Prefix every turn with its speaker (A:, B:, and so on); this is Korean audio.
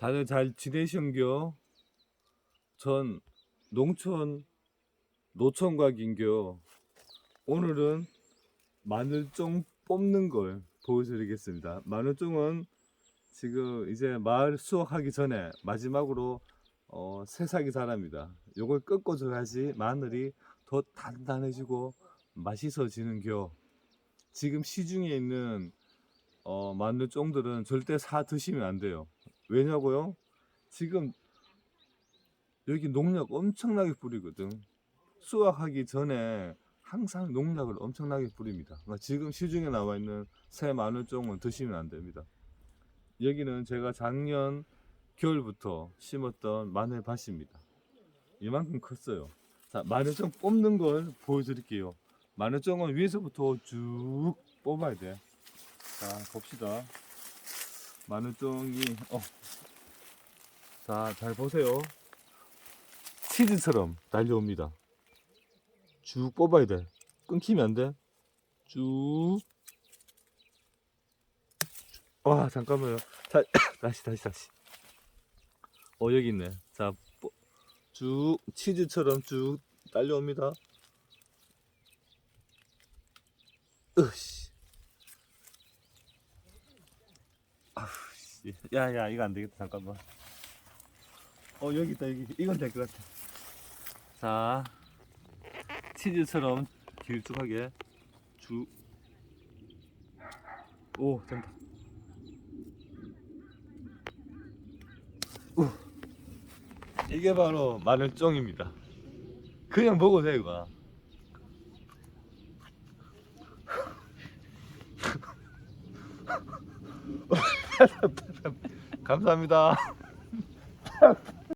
A: 다들 잘 지내신겨? 전 농촌 긴겨. 오늘은 마늘종 뽑는 걸 보여드리겠습니다. 마늘종은 지금 이제 마을 수확하기 전에 마지막으로 어, 새싹이 자랍니다. 요걸 꺾어줘야지 마늘이 더 단단해지고 맛있어지는겨. 지금 시중에 있는 어, 마늘종들은 절대 사 드시면 안 돼요. 왜냐고요? 지금 여기 농약 엄청나게 뿌리거든. 수확하기 전에 항상 농약을 엄청나게 뿌립니다. 그러니까 지금 시중에 나와 있는 새 마늘종은 드시면 안 됩니다. 여기는 제가 작년 겨울부터 심었던 마늘밭입니다. 이만큼 컸어요. 자, 마늘종 뽑는 걸 보여드릴게요. 마늘종은 위에서부터 쭉 뽑아야 돼. 자, 봅시다. 마늘종이, 어. 자, 잘 보세요. 치즈처럼 달려옵니다. 쭉 뽑아야 돼. 끊기면 안 돼. 쭉. 와, 잠깐만요. 자, 다시, 다시, 다시. 어, 여기 있네. 자, 뽀- 쭉, 치즈처럼 쭉 딸려옵니다. 으씨. 씨. 야, 야, 이거 안 되겠다. 잠깐만. 어, 여기 있다, 여기. 이건 될 것 같아. 자, 치즈처럼 길쭉하게 쭉. 오, 된다. 우. 이게 바로 마늘종입니다. 그냥 먹어도 돼, 이거. 감사합니다.